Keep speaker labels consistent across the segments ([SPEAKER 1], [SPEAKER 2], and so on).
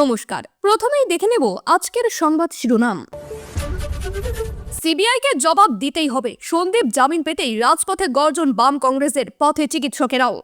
[SPEAKER 1] নমস্কার। প্রথমেই দেখে নেব আজকের সংবাদ শিরোনাম। সিবিআইকে জবাব দিতেই হবে। সন্দীপ জামিন পেতেই রাজপথে গর্জন বাম কংগ্রেসের পথে চিকিৎসকেরাও।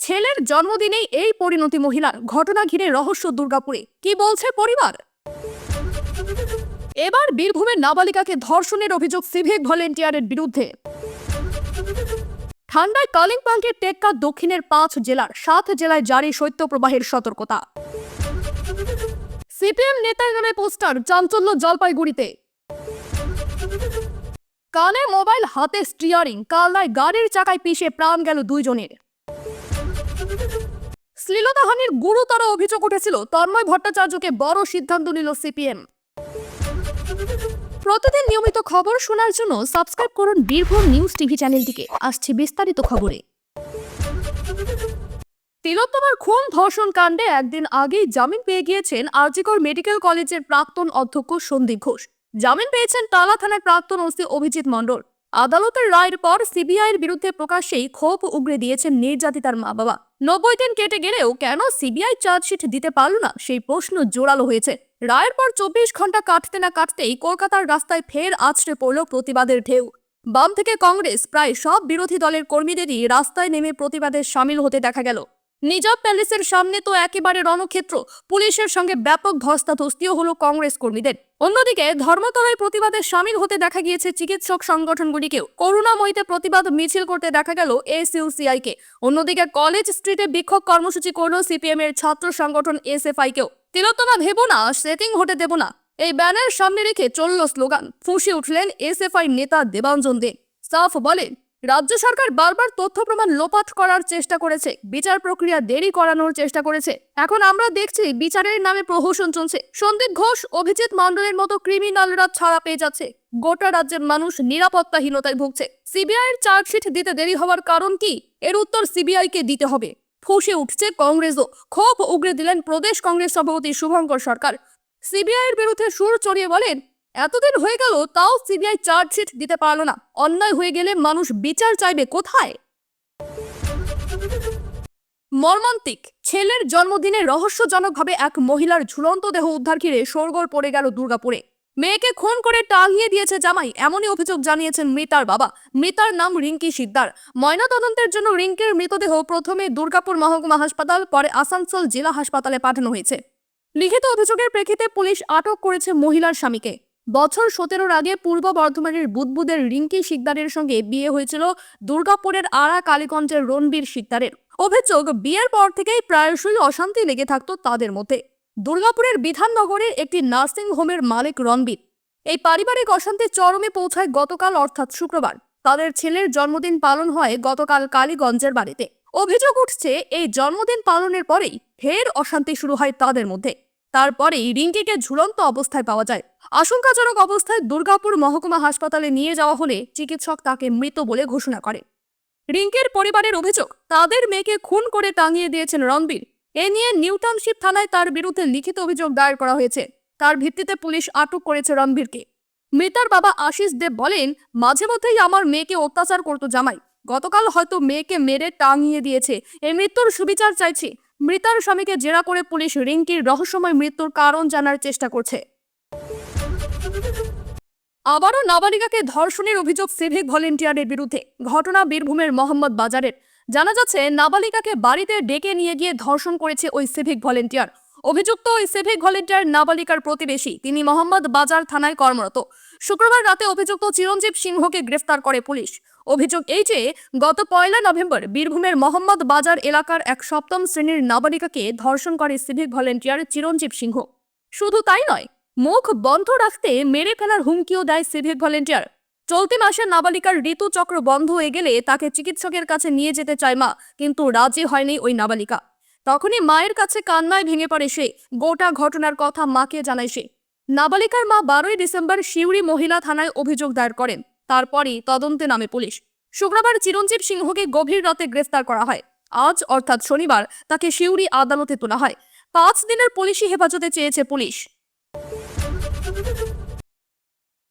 [SPEAKER 1] ছেলের জন্মদিনেই এই পরিণতি মহিলার ঘটনা ঘিরে রহস্য দুর্গাপুরে। কি বলছে পরিবার? এবার বীরভূমের নাবালিকাকে ধর্ষণের অভিযোগ সিভিক ভলেন্টিয়ারের বিরুদ্ধে। ঠান্ডায় কালিম্পংকে টেক্কা দক্ষিণের পাঁচ জেলার সাত জেলায় জারি শৈত্যপ্রবাহের সতর্কতা। সিপিএম নেতার নামে পোস্টার, চাঞ্চল্য জলপাইগুড়িতে। কানে মোবাইল, হাতে স্টিয়ারিং, কালনায় গাড়ির চাকায় পিষে প্রাণ গেল দুইজনের। শ্লীলতাহানির গুরুতর অভিযোগ উঠেছিল, তন্ময় ভট্টাচার্যকে বড় সিদ্ধান্ত নিল সিপিএম। প্রতিদিন নিয়মিত খবর শোনার জন্য সাবস্ক্রাইব করুন বীরভূম নিউজ টিভি চ্যানেলটিকে। আসছে বিস্তারিত খবরে। তিলোত্তমার খুন ধর্ষণ কাণ্ডে একদিন আগেই জামিন পেয়ে গিয়েছেন আরজিকর মেডিকেল কলেজের প্রাক্তন অধ্যক্ষ সন্দীপ ঘোষ। জামিন পেয়েছেন টালা থানার প্রাক্তন ওসি অভিজিৎ মণ্ডল। আদালতের রায়ের পর সিবিআইয়ের বিরুদ্ধে প্রকাশ্যেই ক্ষোভ উগরে দিয়েছেন নির্যাতিতার মা বাবা নব্বই দিন কেটে গেলেও কেন সিবিআই চার্জশিট দিতে পারল না? সেই প্রশ্ন জোরালো হয়েছে। রায়ের পর চব্বিশ ঘণ্টা কাটতে না কাটতেই কলকাতার রাস্তায় ফের আছড়ে পড়ল প্রতিবাদের ঢেউ। বাম থেকে কংগ্রেস, প্রায় সব বিরোধী দলের কর্মীদেরই রাস্তায় নেমে প্রতিবাদে সামিল হতে দেখা গেল। নিজাম প্যালেসের সামনে তো একেবারে রণক্ষেত্র। পুলিশের সঙ্গে ব্যাপক ধস্তাধস্তিও হলো কংগ্রেস কর্মীদের। অন্যদিকে ধর্মতলায় প্রতিবাদে সামিল হতে দেখা গিয়েছে চিকিৎসক সংগঠনগুলিকেও। করুণাময়ীতে প্রতিবাদ মিছিল করতে দেখা গেল এসইউসিআই কে অন্যদিকে কলেজ স্ট্রিটে বিক্ষোভ কর্মসূচি করল সিপিএম এর ছাত্র সংগঠন এসএফআই কেও তিলোত্তমা, ভেবো না, সেটিং হতে দেব না। এই ব্যানার সামনে রেখে চলল স্লোগান। ফুঁসে উঠলেন এসএফআই নেতা দেবাঞ্জন দে। সাফ বলেন রাজ্য সরকার বারবার তথ্য প্রমাণ লোপাট করার চেষ্টা করেছে। বিচার প্রক্রিয়া দেরি করানোর চেষ্টা করেছে। এখন আমরা দেখছি বিচারের নামে প্রহসন চলছে। সন্দীপ ঘোষ, অভিজিৎ মণ্ডলের মতো ক্রিমিনালরা ছাড়া পেয়ে যাচ্ছে। গোটা রাজ্যের মানুষ নিরাপত্তাহীনতায় ভুগছে। সিবিআই এর চার্জশিট দিতে দেরি হওয়ার কারণ কি? এর উত্তর সিবিআইকে দিতে হবে। ফুসে উঠছে কংগ্রেসও। ক্ষোভ উগরে দিলেন প্রদেশ কংগ্রেস সভাপতি শুভঙ্কর সরকার। সিবিআই এর বিরুদ্ধে সুর চড়িয়ে বলেন এতদিন হয়ে গেল, তাও সিবিআই চার্জশিট দিতে পারল না। অন্যায় হয়ে গেলে মানুষ বিচার চাইবে কোথায়? মর্মান্তিক, ছেলের জন্মদিনে রহস্যজনকভাবে এক মহিলার ঝুলন্ত দেহ উদ্ধার ঘিরে শোরগোল পড়ে গেল দুর্গাপুরে। মেয়েকে খুন করে টাঙিয়ে দিয়েছে জামাই, এমনই অভিযোগ জানিয়েছেন মৃতার বাবা। মৃতার নাম রিঙ্কি সিদ্দার ময়নাতদন্তের জন্য রিঙ্কির মৃতদেহ প্রথমে দুর্গাপুর মহকুমা হাসপাতাল, পরে আসানসোল জেলা হাসপাতালে পাঠানো হয়েছে। লিখিত অভিযোগের প্রেক্ষিতে পুলিশ আটক করেছে মহিলার স্বামীকে। বছর সতেরোর আগে পূর্ব বর্ধমানের বুদবুদের রিঙ্কি শিকদারের সঙ্গে বিয়ে হয়েছিল দুর্গাপুরের আড়া কালীগঞ্জের রণবীর শিকদারের। অভিযোগ, বিয়ের পর থেকেই প্রায়শই অশান্তি লেগে থাকতো তাদের মধ্যে। দুর্গাপুরের বিধাননগরের একটি নার্সিং হোমের মালিক রণবীর। এই পারিবারিক অশান্তি চরমে পৌঁছায় গতকাল অর্থাৎ শুক্রবার। তাদের ছেলের জন্মদিন পালন হয় গতকাল কালীগঞ্জের বাড়িতে। অভিযোগ উঠছে, এই জন্মদিন পালনের পরেই ফের অশান্তি শুরু হয় তাদের মধ্যে। তারপরেই রিঙ্কিকে ঝুলন্ত অবস্থায় পাওয়া যায়। আশঙ্কাজনক অবস্থায় দুর্গাপুর মহকুমা হাসপাতালে নিয়ে যাওয়া হলে চিকিৎসক তাকে মৃত বলে ঘোষণা করে। রিঙ্কের পরিবারের অভিযোগ, তাদের মেয়েকে খুন করে টাঙিয়ে দিয়েছেন রণবীর। এ নিয়ে নিউটাউনশিপ থানায় তার বিরুদ্ধে লিখিত অভিযোগ দায়ের করা হয়েছে। তার ভিত্তিতে পুলিশ আটক করেছে রণবীরকে। মৃতার বাবা আশিস দেব বলেন, মাঝে মধ্যেই আমার মেয়েকে অত্যাচার করতো জামাই। গতকাল হয়তো মেয়েকে মেরে টাঙিয়ে দিয়েছে। এই মৃত্যুর সুবিচার চাইছি। মৃতার স্বামীকে জেরা করে পুলিশ রিঙ্কির রহস্যময় মৃত্যুর কারণ জানার চেষ্টা করছে। আবারও নাবালিকাকে ধর্ষণের অভিযোগ সিভিক ভলেন্টিয়ারের বিরুদ্ধে। ঘটনা বীরভূমের মোহাম্মদ বাজারের। জানা যাচ্ছে, নাবালিকাকে বাড়িতে ডেকে নিয়ে গিয়ে ধর্ষণ করেছে ওই সিভিক ভলেন্টিয়ার। অভিযুক্ত ওই সিভিক ভলেন্টিয়ার নাবালিকার প্রতিবেশী, তিনি মোহাম্মদ বাজার থানায় কর্মরত। শুক্রবার রাতে অভিযুক্ত চিরঞ্জীব সিংহকে গ্রেফতার করে পুলিশ। অভিযোগ এই যে, গত পয়লা নভেম্বর বীরভূমের মোহাম্মদ বাজার এলাকার এক সপ্তম শ্রেণির নাবালিকাকে ধর্ষণ করে সিভিক ভলেন্টিয়ার চিরঞ্জীব সিংহ। শুধু তাই নয়, মুখ বন্ধ রাখতে মেরে ফেলার হুমকিও দেয় সিভিক ভলেন্টিয়ার। চলতি মাসে নাবালিকার ঋতুচক্র বন্ধ হয়ে গেলে তাকে চিকিৎসকের কাছে নিয়ে যেতে চায় মা, কিন্তু রাজি হয়নি ওই নাবালিকা। তখনই মায়ের কাছে কান্নায় ভেঙে পড়ে সে। গোটা ঘটনার কথা মাকে জানায় সে। নাবালিকার মা বারোই ডিসেম্বর শিউরি মহিলা থানায় অভিযোগ দায়ের করেন। তারপরই তদন্তে নামে পুলিশ। শুক্রবার চিরঞ্জীব সিংহকে গভীর রাতে গ্রেফতার করা হয়। আজ, অর্থাৎ শনিবার, তাকে শিউরি আদালতে তোলা হয়। পাঁচ দিনের পুলিশি হেফাজতে চেয়েছে পুলিশ।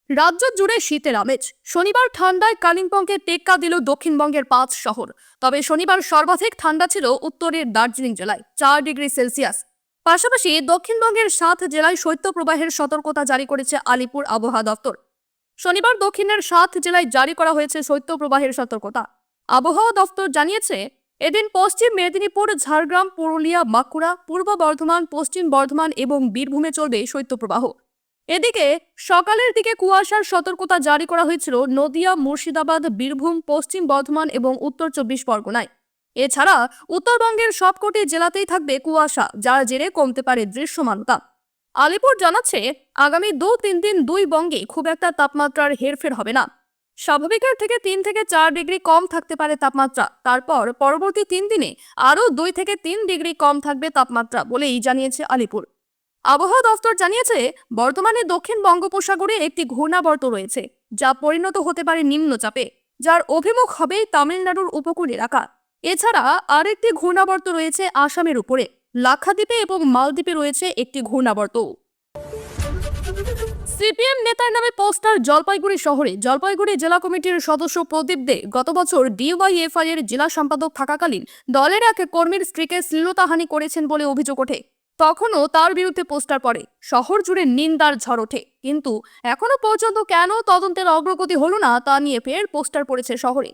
[SPEAKER 1] রাজ্য জুড়ে শীতের আমেজ। শনিবার ঠান্ডায় কালিম্পংকে টেক্কা দিল দক্ষিণবঙ্গের পাঁচ শহর। তবে শনিবার সর্বাধিক ঠান্ডা ছিল উত্তরের দার্জিলিং জেলায়, চার ডিগ্রি সেলসিয়াস। পাশাপাশি দক্ষিণবঙ্গের সাত জেলায় শৈত্যপ্রবাহের সতর্কতা জারি করেছে আলিপুর আবহাওয়া দপ্তর। শনিবার দক্ষিণের সাত জেলায় জারি করা হয়েছে শৈত্যপ্রবাহের সতর্কতা। আবহাওয়া দপ্তর জানিয়েছে, এদিন পশ্চিম মেদিনীপুর, ঝাড়গ্রাম, পুরুলিয়া, বাঁকুড়া, পূর্ব বর্ধমান, পশ্চিম বর্ধমান এবং বীরভূমে চলবে শৈত্যপ্রবাহ। এদিকে সকালের দিকে কুয়াশার সতর্কতা জারি করা হয়েছিল নদিয়া, মুর্শিদাবাদ, বীরভূম, পশ্চিম বর্ধমান এবং উত্তর চব্বিশ পরগনায়। এছাড়া উত্তরবঙ্গের সবকটি জেলাতেই থাকবে কুয়াশা, যার জেরে কমতে পারে দৃশ্যমানতা। আলিপুর জানাচ্ছে, আগামী দু তিন দিন দুই বঙ্গে খুব একটা তাপমাত্রার হেরফের হবে না। স্বাভাবিকের থেকে তিন থেকে চার ডিগ্রি কম থাকতে পারে তাপমাত্রা। তারপর পরবর্তী তিন দিনে আরও দুই থেকে তিন ডিগ্রি কম থাকবে তাপমাত্রা বলেই জানিয়েছে আলিপুর। আবহাওয়া দফতর জানিয়েছে, বর্তমানে দক্ষিণ বঙ্গোপসাগরে একটি ঘূর্ণাবর্ত রয়েছে, যা পরিণত হতে পারে নিম্নচাপে, যার অভিমুখ হবে তামিলনাড়ুর উপকূল এলাকা। এছাড়া আরেকটি ঘূর্ণাবর্ত রয়েছে আসামের উপরে। লাক্ষাদ্বীপে এবং মালদ্বীপে রয়েছে একটি ঘূর্ণাবর্ত। সিপিএম নেতার নামে পোস্টার জলপাইগুড়ি শহরে। জলপাইগুড়ি জেলা কমিটির সদস্য প্রদীপ দে গত বছর ডিওয়াইএফআই এর জেলা সম্পাদক থাকাকালীন দলের এক কর্মীর স্ত্রীকে শ্লীলতাহানি করেছেন বলে অভিযোগ ওঠে। তখনও তার বিরুদ্ধে পোস্টার পড়ে। শহর জুড়ে নিন্দার ঝড় ওঠে। কিন্তু এখনও পর্যন্ত কেন তদন্তের অগ্রগতি হলো না তা নিয়ে ফের পোস্টার পড়েছে শহরে।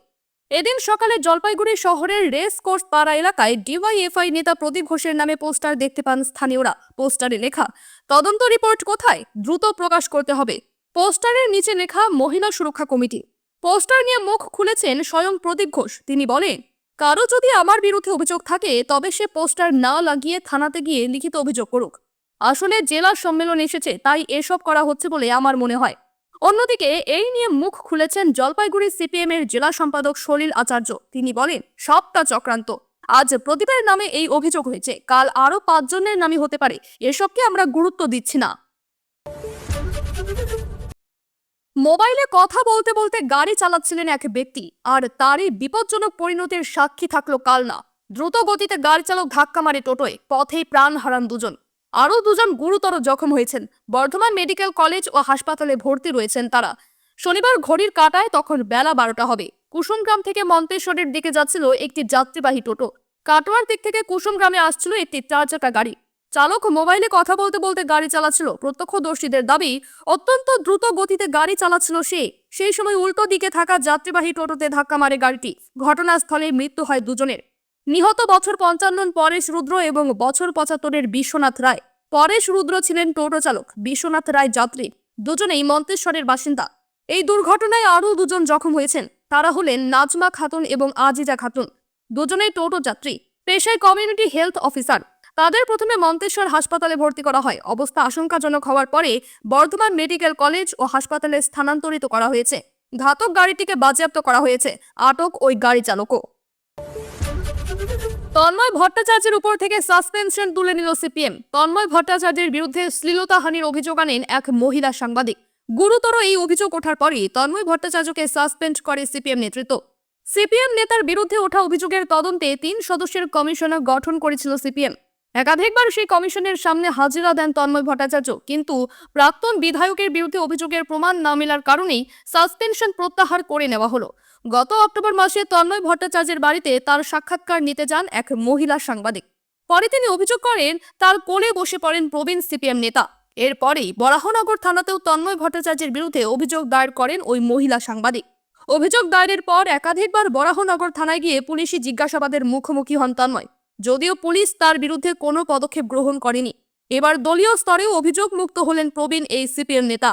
[SPEAKER 1] এদিন সকালে জলপাইগুড়ি শহরের রেস কোর্স পাড়া এলাকায় ডিওয়াইএফআই নেতা প্রদীপ ঘোষের নামে পোস্টার দেখতে পান স্থানীয়রা। পোস্টারে লেখা, তদন্ত রিপোর্ট কোথায়? দ্রুত প্রকাশ করতে হবে। পোস্টারের নিচে লেখা, মহিলা সুরক্ষা কমিটি। পোস্টার নিয়ে মুখ খুলেছেন স্বয়ং প্রদীপ ঘোষ। তিনি বলেন, কারও যদি আমার বিরুদ্ধে অভিযোগ থাকে, তবে সে পোস্টার না লাগিয়ে থানাতে গিয়ে লিখিত অভিযোগ করুক। আসলে জেলা সম্মেলন এসেছে, তাই এসব করা হচ্ছে বলে আমার মনে হয়। অন্যদিকে, এই নিয়ে মুখ খুলেছেন জলপাইগুড়ি সিপিএম এর জেলা সম্পাদক সলিল আচার্য। তিনি বলেন, সবটা চক্রান্ত। আজ প্রদীপের নামে এই অভিযোগ হয়েছে। কাল আরও পাঁচজনের নামই হতে পারে। এসবকে আমরা গুরুত্ব দিচ্ছি না। মোবাইলে কথা বলতে বলতে গাড়ি চালাচ্ছিলেন এক ব্যক্তি। আর তারই বিপজ্জনক পরিণতির সাক্ষী থাকল কাল না দ্রুত গতিতে গাড়ি চালক ধাক্কা মারে টোটোয়। পথেই প্রাণ হারান দুজন। আরও দুজন গুরুতর জখম হয়েছেন। বর্ধমান মেডিকেল কলেজ ও হাসপাতালে ভর্তি রয়েছেন তারা। শনিবার ঘড়ির কাটায় তখন বেলা বারোটা হবে। কুসুমগ্রাম থেকে মন্তেশ্বরের দিকে যাচ্ছিল একটি যাত্রীবাহী টোটো। কাটোয়ার দিক থেকে কুসুমগ্রামে আসছিল একটি চার চাকা গাড়ি। চালক মোবাইলে কথা বলতে বলতে গাড়ি চালাচ্ছিল। প্রত্যক্ষদর্শীদের দাবি, অত্যন্ত দ্রুত গতিতে গাড়ি চালাচ্ছিল সে। সেই সময় উল্টো দিকে থাকা যাত্রীবাহী টোটোতে ধাক্কা মারে গাড়িটি। ঘটনাস্থলে মৃত্যু হয় দুজনের। নিহত বছর পঞ্চান্ন পরেশ রুদ্র এবং বছর পঁচাত্তরের বিশ্বনাথ রায়। পরেশ রুদ্র ছিলেন টোটো চালক, বিশ্বনাথ রায় যাত্রী, দুজনেই মন্তেশ্বরের বাসিন্দা। এই দুর্ঘটনায় আরও দুজন জখম হয়েছেন, তারা হলেন নাজমা খাতুন এবং আজিজা খাতুন। দুজনেই টোটো যাত্রী, পেশায় কমিউনিটি হেলথ অফিসার। তাদের প্রথমে মন্তেশ্বর হাসপাতালে ভর্তি করা হয়। অবস্থা আশঙ্কাজনক হওয়ার পরে বর্ধমান মেডিকেল কলেজ ও হাসপাতালে স্থানান্তরিত করা হয়েছে। ঘাতক গাড়িটিকে বাজেয়াপ্ত করা হয়েছে। আটক ওই গাড়ি চালকও। তন্ময় ভট্টাচার্যের উপর থেকে সাসপেনশন তুলে নিল সিপিএম। তন্ময় ভট্টাচার্যের বিরুদ্ধে শ্লীলতাহানির অভিযোগ আনেন এক মহিলা সাংবাদিক। গুরুতর এই অভিযোগ ওঠার পরই তন্ময় ভট্টাচার্যকে সাসপেন্ড করে সিপিএম নেতৃত্ব। সিপিএম নেতার বিরুদ্ধে ওঠা অভিযোগের তদন্তে তিন সদস্যের কমিশনার গঠন করেছিল সিপিএম। একাধিকবার সেই কমিশনের সামনে হাজিরা দেন তন্ময় ভট্টাচার্য, কিন্তু প্রাক্তন বিধায়কের বিরুদ্ধে অভিযোগের প্রমাণ না মেলার কারণেই সাসপেনশন প্রত্যাহার করে নেওয়া হলো। গত অক্টোবর মাসে তন্ময় ভট্টাচার্যের বাড়িতে তার সাক্ষাৎকার নিতে যান এক মহিলা সাংবাদিক। পরে তিনি অভিযোগ করেন, তার কোলে বসে পড়েন প্রবীণ সিপিএম নেতা। এরপরেই বরাহনগর থানাতেও তন্ময় ভট্টাচার্যের বিরুদ্ধে অভিযোগ দায়ের করেন ওই মহিলা সাংবাদিক। অভিযোগ দায়েরের পর একাধিকবার বরাহনগর থানায় গিয়ে পুলিশি জিজ্ঞাসাবাদের মুখোমুখি হন তন্ময়। যদিও পুলিশ তার বিরুদ্ধে কোনো পদক্ষেপ গ্রহণ করেনি। এবার দলীয় স্তরেও অভিযোগ মুক্ত হলেন প্রবীণ এই সিপিএম নেতা।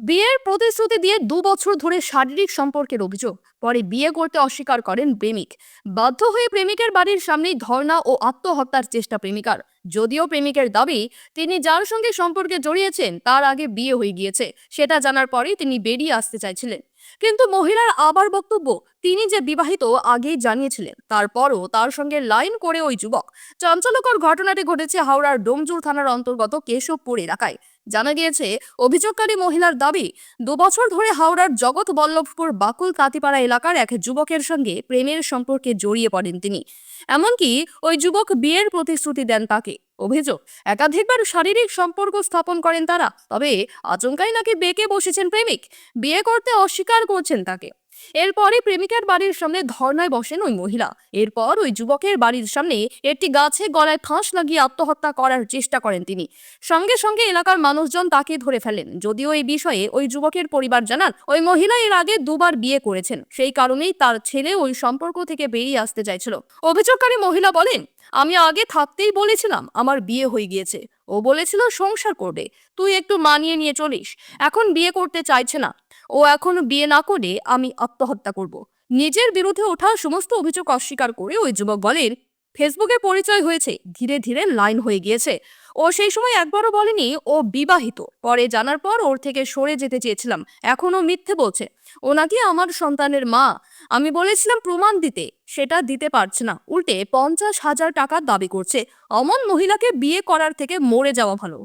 [SPEAKER 1] বিয়ের প্রতিশ্রুতি দিয়ে দু বছর ধরে শারীরিক সম্পর্কের অভিযোগ, পরে বিয়ে করতে অস্বীকার করেন প্রেমিক। বাধ্য হয়ে প্রেমিকের বাড়ির সামনেই ধর্ণা ও আত্মহত্যার চেষ্টা প্রেমিকার। যদিও প্রেমিকের দাবি, তিনি যার সঙ্গে সম্পর্কে জড়িয়েছেন, তার আগে বিয়ে হয়ে গিয়েছে, সেটা জানার পরেই তিনি বেরিয়ে আসতে চাইছিলেন। কিন্তু মহিলার আবার বক্তব্য, তিনি যে বিবাহিত আগেই জানিয়েছিলেন, তারপরও তার সঙ্গে লাইন করে ওই যুবক। চাঞ্চল্যকর ঘটনাটি ঘটেছে হাওড়ার ডোমজুর থানার অন্তর্গত কেশবপুর এলাকায়। জানা গিয়েছে, অভিযোগকারী মহিলার দাবি, দুবছর ধরে হাওড়ার জগৎ বল্লভপুর বাকুল কাতিপাড়া এলাকার এক যুবকের সঙ্গে প্রেমের সম্পর্কে জড়িয়ে পড়েন তিনি। এমনকি ওই যুবক বিয়ের প্রতিশ্রুতি দেন তাকে। অভিযোগ, একাধিকবার শারীরিক সম্পর্ক স্থাপন করেন তারা, তবে আচমকাই নাকি বেঁকে বসেছেন প্রেমিক? বিয়ে করতে অস্বীকার করছেন তাকে। এরপরে প্রেমিকার বাড়ির সামনে ধর্নায় বসেন ওই মহিলা। এরপর ওই যুবকের বাড়ির সামনে একটি গাছে গলায় ফাঁস লাগিয়ে আত্মহত্যা করার চেষ্টা করেন তিনি। সঙ্গে সঙ্গে এলাকার মানুষজন তাকে ধরে ফেলেন। যদিও এই বিষয়ে ওই যুবকের পরিবার জানান, ওই মহিলা এর আগে দুবার বিয়ে করেছেন। সেই কারণেই তার ছেলে ওই সম্পর্ক থেকে বেরিয়ে আসতে চাইছিল। অভিযোগকারী মহিলা বলেন, আমি আগে থাকতেই বলেছিলাম, আমার বিয়ে হয়ে গিয়েছে। ও বলেছিল সংসার করবে। তুই একটু মানিয়ে নিয়ে চলিস। এখন বিয়ে করতে চাইছে না। ও এখন বিয়ে না করে আমি আত্মহত্যা করব। নিজের বিরুদ্ধে ওঠা সমস্ত অভিযোগ অস্বীকার করে ওই যুবক বলেন, ফেসবুকে পরিচয় হয়েছে, ধীরে ধীরে লাইন হয়ে গিয়েছে। ও সেই সময় একবারও বলেনি, ও বিবাহিত। পরে জানার পর ওর থেকে সরে যেতে চেয়েছিলাম। এখনও মিথ্যে বলছে। ও নাকি আমার সন্তানের মা। আমি বলেছিলাম প্রমাণ দিতে। সেটা দিতে পারছে না। উল্টে পঞ্চাশ হাজার টাকা দাবি করছে। অমন মহিলাকে বিয়ে করার থেকে মরে যাওয়া ভালো।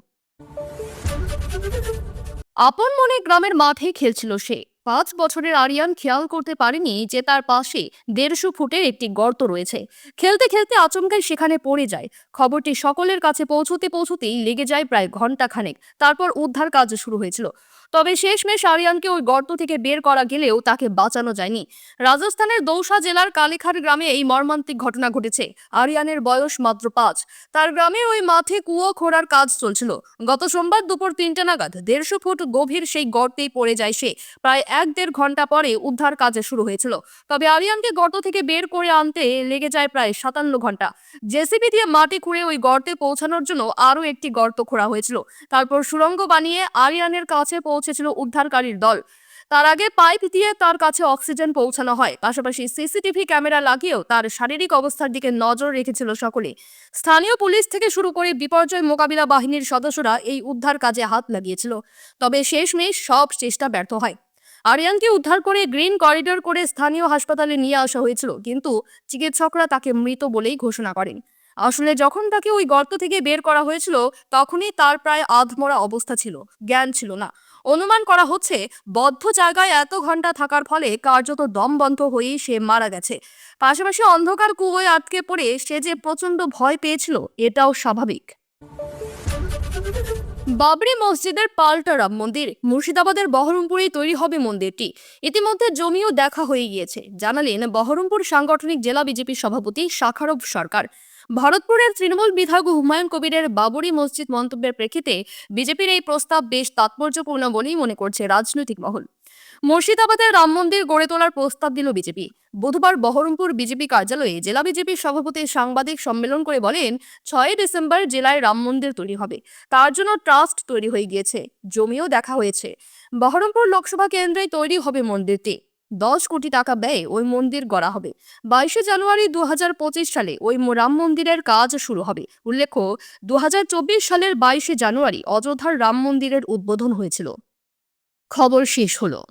[SPEAKER 1] আপন মনে গ্রামের মাঠে খেলছিল সে। পাঁচ বছরের আরিয়ান খেয়াল করতে পারেনি যে তার পাশে দেড়শো ফুটের একটি গর্ত রয়েছে। খেলতে খেলতে আচমকাই সেখানে পড়ে যায়। খবরটি সকলের কাছে পৌঁছতে পৌঁছতেই লেগে যায় প্রায় ঘণ্টা খানেক তারপর উদ্ধার কাজ শুরু হয়েছিল। তবে শেষমেশ আরিয়ানকে ওই গর্ত থেকে বের করা গেলেও তাকে বাঁচানো যায়নি। রাজস্থানের দৌসা জেলার কালীখার গ্রামে এই মর্মান্তিক ঘটনা ঘটেছে। আরিয়ানের বয়স মাত্র পাঁচ। তার গ্রামে ওই মাঠে কুয়ো খোঁড়ার কাজ চলছিল। গত সোমবার দুপুর তিনটে নাগাদ দেড়শো ফুট গভীর সেই গর্তেই পড়ে যায় সে। প্রায় এক দেড় ঘণ্টা পরে উদ্ধার কাজে শুরু হয়েছিল। তবে আরিয়ানকে গর্ত থেকে বের করে আনতে লেগে যায় প্রায় সাতান্ন ঘণ্টা জেসিবি দিয়ে মাটি খুঁড়ে ওই গর্তে পৌঁছানোর জন্য আরও একটি গর্ত খোঁড়া হয়েছিল। তারপর সুড়ঙ্গ বানিয়ে আরিয়ানের কাছে পৌঁছেছিল উদ্ধারকারীর দল। তার আগে পাইপ দিয়ে তার কাছে অক্সিজেন পৌঁছানো হয়। পাশাপাশি সিসিটিভি ক্যামেরা লাগিয়েও তার শারীরিক অবস্থার দিকে নজর রেখেছিল সকলে স্থানীয় পুলিশ থেকে শুরু করে বিপর্যয় মোকাবিলা বাহিনীর সদস্যরা এই উদ্ধার কাজে হাত লাগিয়েছিল। তবে শেষমেশ সব চেষ্টা ব্যর্থ হয়। আরিয়ানকে উদ্ধার করে গ্রিন করিডোর করে স্থানীয় হাসপাতালে নিয়ে আসা হয়েছিল, কিন্তু চিকিৎসকরা তাকে মৃত বলেই ঘোষণা করেন। আসলে যখন তাকে ওই গর্ত থেকে বের করা হয়েছিল, তখনই তার প্রায় আধমরা অবস্থা ছিল, জ্ঞান ছিল না। অনুমান করা হচ্ছে, বদ্ধ জায়গায় এত ঘণ্টা থাকার ফলে কার্যত দম বন্ধ হয়েই সে মারা গেছে। পাশাপাশি অন্ধকার কুয়োয় আটকে পড়ে সে যে প্রচণ্ড ভয় পেয়েছিল, এটাও স্বাভাবিক। বাবরি মসজিদের পাল্টা রাম মন্দির, মুর্শিদাবাদের বহরমপুরেই তৈরি হবে মন্দিরটি। ইতিমধ্যে জমিও দেখা হয়ে গিয়েছে। জানালেন বহরমপুর সাংগঠনিক জেলা বিজেপির সভাপতি শাখারব সরকার। ভরতপুরের তৃণমূল বিধায়ক হুমায়ুন কবিরের বাবরি মসজিদ মন্তব্যের প্রেক্ষিতে বিজেপির এই প্রস্তাব বেশ তাৎপর্যপূর্ণ বলেই মনে করছে রাজনৈতিক মহল। মুর্শিদাবাদের রাম মন্দির গড়ে তোলার প্রস্তাব দিল বিজেপি। বুধবার বহরমপুর বিজেপি কার্যালয়ে জেলা বিজেপির সভাপতি সাংবাদিক সম্মেলন করে বলেন, ছয় ডিসেম্বর জেলায় রাম মন্দির তৈরি হবে। তার জন্য ট্রাস্ট তৈরি হয়ে গিয়েছে। জমিও দেখা হয়েছে। বহরমপুর লোকসভা কেন্দ্রে তৈরি হবে মন্দিরটি। দশ কোটি টাকা ব্যয়ে ওই মন্দির গড়া হবে। বাইশে জানুয়ারি দু হাজার পঁচিশ সালে ওই রাম মন্দিরের কাজ শুরু হবে। উল্লেখ্য দু হাজার চব্বিশ সালের বাইশে জানুয়ারি অযোধ্যার রাম মন্দিরের উদ্বোধন হয়েছিল। খবর শেষ হলো।